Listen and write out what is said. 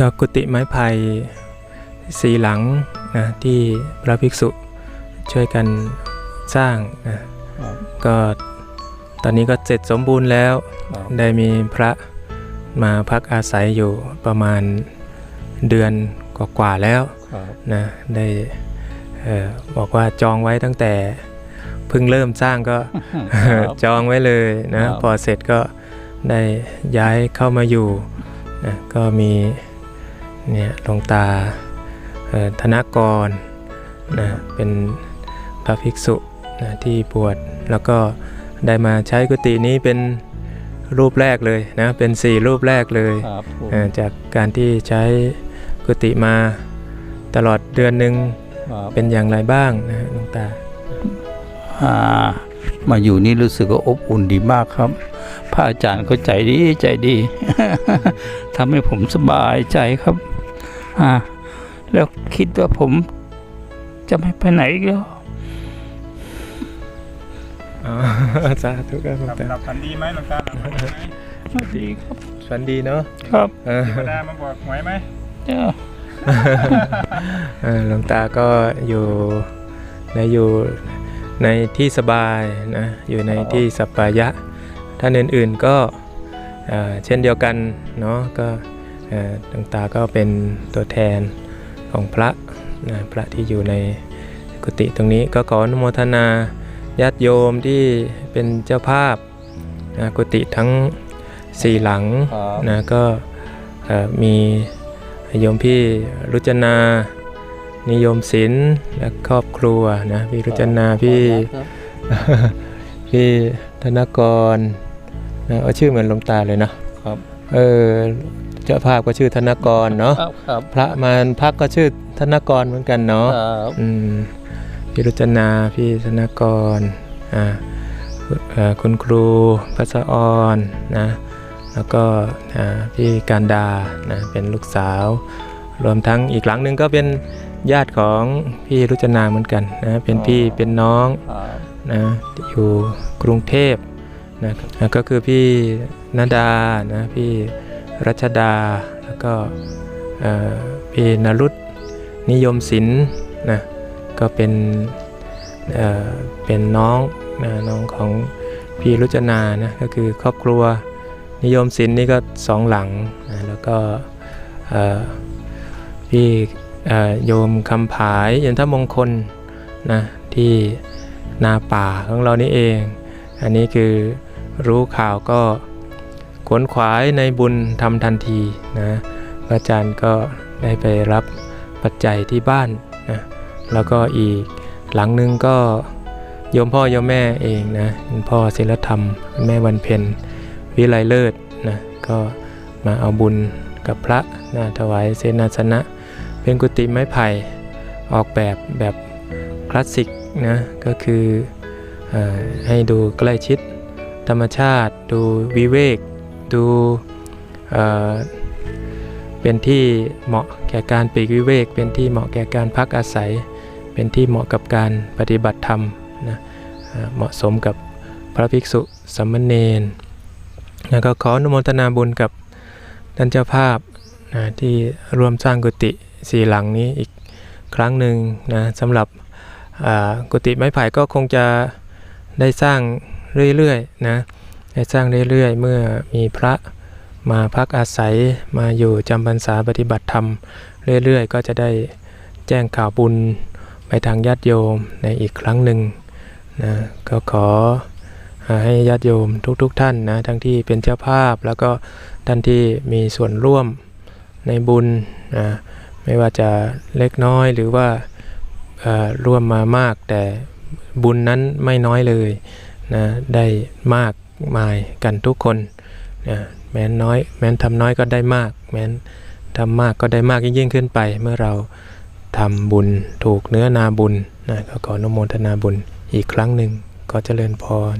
ก็กุฏิไม้ไผ่สีหลังนะที่พระภิกษุช่วยกันสร้างนะครับก็ตอนนี้ก็เสร็จสมบูรณ์แล้วครับได้มีพระมาพักอาศัยอยู่ประมาณเดือนกว่าๆแล้วครับนะได้เออบอกว่าจองไว้ตั้งแต่เพิ่งเริ่มสร้างก็ครับจองไว้เลยนะครับพอเสร็จก็ได้ย้ายเข้ามาอยู่นะก็มี เนี่ยหลวงตาเอ่อธนกรนะเป็นพระภิกษุนะที่บวชแล้วก็ได้มาใช้กุฏินี้เป็นรูปแรกเลยนะเป็นสี่รูปแรกเลยครับผมเอ่อจากการที่ใช้กุฏิมาตลอดเดือนหนึ่งครับเป็นอย่างไรบ้างนะหลวงตาอ่ามาอยู่นี่รู้สึกว่าอบอุ่นดีมากครับ พระอาจารย์ก็ใจดีใจดีทำให้ผมสบายใจครับ อ่า แล้วคิดว่าผมจะไม่ไปไหนอีกแล้วอ๋อสาธุครับหลวงหลับตาหลับฝันดีไหมหลวงตาหลับฝันดีไหมสวัสดีครับฝันดีเนาะครับเออเทวดามาบอกหวยไหมเจ้าเออหลวงตาก็อยู่ในอยู่ในที่สบายนะอยู่ในที่สัปปายะ ท่านอื่นๆก็เอ่อเช่นเดียวกันเนาะก็เอ่อ หลวงตาก็เป็นตัวแทนของพระนะพระที่อยู่ในกุฏิตรงนี้ก็ขออนุโมทนาญาติโยมที่เป็นเจ้าภาพนะกุฏิทั้งสี่หลังครับนะก็เอ่อมีโยมพี่รุจนานิยมศิลป์และครอบครัวนะพี่รุจนาพี่ครับพี่ธนกรนะเอาชื่อเหมือนหลวงตาเลยนะครับเออ เจ้าภาพก็ชื่อธนกรเนาะครับครับพระมารพักก็ชื่อธนกรเหมือนกันเนาะครับอืมพี่รุจนาพี่ธนกรอ่าเอ่อคุณครูพัสออนนะแล้วก็อ่าพี่การดานะเป็นลูกสาว รวมทั้งอีกหลังหนึ่งก็เป็นญาติของพี่รุจนาเหมือนกันนะเป็นพี่เป็นน้องครับนะอยู่กรุงเทพนะแล้วก็คือพี่นดานะพี่ รัชดา แล้วก็พี่นรุตนิยมศิลป์นะก็เป็นเเป็นน้องนะน้องของพี่รุจนานะก็คือครอบครัวนิยมศิลป์นี่ก็สองหลังนะแล้วก็พี่โยมคำผายยันทมงคลนะที่นาป่าของเรานี่เอง อันนี้คือรู้ข่าวก็ ขวนขวายในบุญทำทันทีนะพระอาจารย์ก็ได้ไปรับปัจจัยที่บ้านนะแล้วก็อีกหลังนึงก็โยมพ่อโยมแม่เองนะคุณพ่อศิลธรรมคุณแม่วันเพ็ญวิไลเลิศนะก็มาเอาบุญกับพระนะถวายเสนาสนะ เป็นกุฏิไม้ไผ่ออกแบบแบบคลาสสิกนะก็คืออให้ดูใกล้ชิดธรรมชาติ ดูวิเวก ดูเเป็นที่เหมาะแก่การปีกวิเวก เป็นที่เหมาะแก่การพักอาศัย เป็นที่เหมาะกับการปฏิบัติธรรมนะเหมาะสมกับพระภิกษุสามเณรแล้วก็ขออนุโมทนาบุญกับท่านเจ้าภาพนะที่ร่วมสร้างกุฏิสี่หลังนี้อีกครั้งหนึ่งนะสำหรับกุฏิไม้ไผ่ก็คงจะได้สร้างเรื่อยๆนะ ได้สร้างเรื่อยๆ เมื่อมีพระมาพักอาศัยมาอยู่จำพรรษาปฏิบัติธรรม เรื่อยๆ ก็จะได้แจ้งข่าวบุญไปทางญาติโยมในอีกครั้งหนึ่งนะก็ขอให้ญาติโยมทุกๆทท่านนะทั้งที่เป็นเจ้าภาพ แล้วก็ท่านที่มีส่วนร่วมในบุญนะไม่ว่าจะเล็กน้อยหรือว่าร่วมมามากแต่บุญนั้นไม่น้อยเลยนะได้มาก มายกันทุกคนนะแม้นน้อย แม้นทำน้อยก็ได้มาก แม้นทำมากก็ได้มากยิ่งขึ้นไป เมื่อเราทำบุญถูกเนื้อนาบุญนะก็ขออนุโมทนาบุญอีกครั้งหนึ่งก็เจริญพร